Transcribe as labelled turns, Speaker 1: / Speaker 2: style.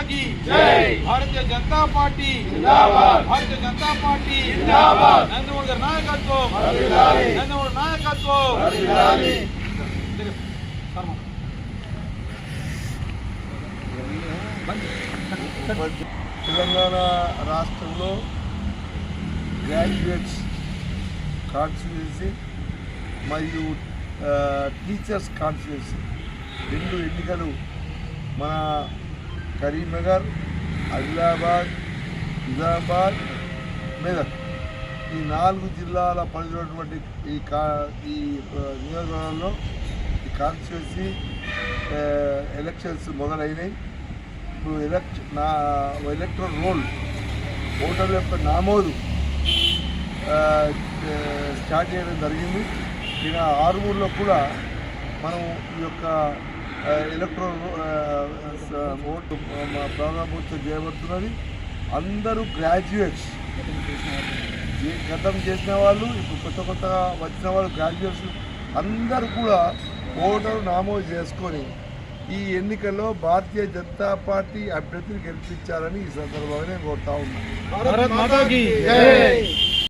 Speaker 1: భారతీయ Janata party. Bharatiya Janata party. Narendra Modi గారి నాయకత్వం. నరేంద్ర మోడీ నాయకత్వం.
Speaker 2: తెలంగాణ రాష్ట్రంలో గ్రాడ్యుయేట్స్ కాన్స్టిట్యున్సీ మరియు టీచర్స్ కాన్స్టిట్యున్సీ రెండు ఎన్నికలు మన కరీంనగర్ ఆదిలాబాద్ నిజామాబాద్ మెదక్ ఈ నాలుగు జిల్లాల పరిధిలోటువంటి ఈ కా ఈ నియోజకవర్గంలో ఈ కాన్స్టిట్యున్సీ ఎలక్షన్స్ మొదలైనవి ఇప్పుడు ఎలక్ట్ నా ఎలక్ట్రల్ రోల్ ఓటర్ల యొక్క నామోదు స్టార్ట్ చేయడం జరిగింది. ఇక ఆరుమూరులో కూడా మనం ఈ యొక్క ఎలక్ట్రో ఎలక్ట్రల్ ఓటు మా ప్రారంభోత్సవం చేయబడుతున్నది అందరూ గ్రాడ్యుయేట్స్ గతం చేసిన వాళ్ళు ఇప్పుడు కొత్త కొత్తగా వచ్చిన వాళ్ళు గ్రాడ్యుయేట్స్ అందరూ కూడా ఓటరు నామోదు చేసుకొని ఈ ఎన్నికల్లో భారతీయ జనతా పార్టీ అభ్యర్థిని గెలిపించాలని ఈ సందర్భంగా నేను కోరుతా ఉన్నాను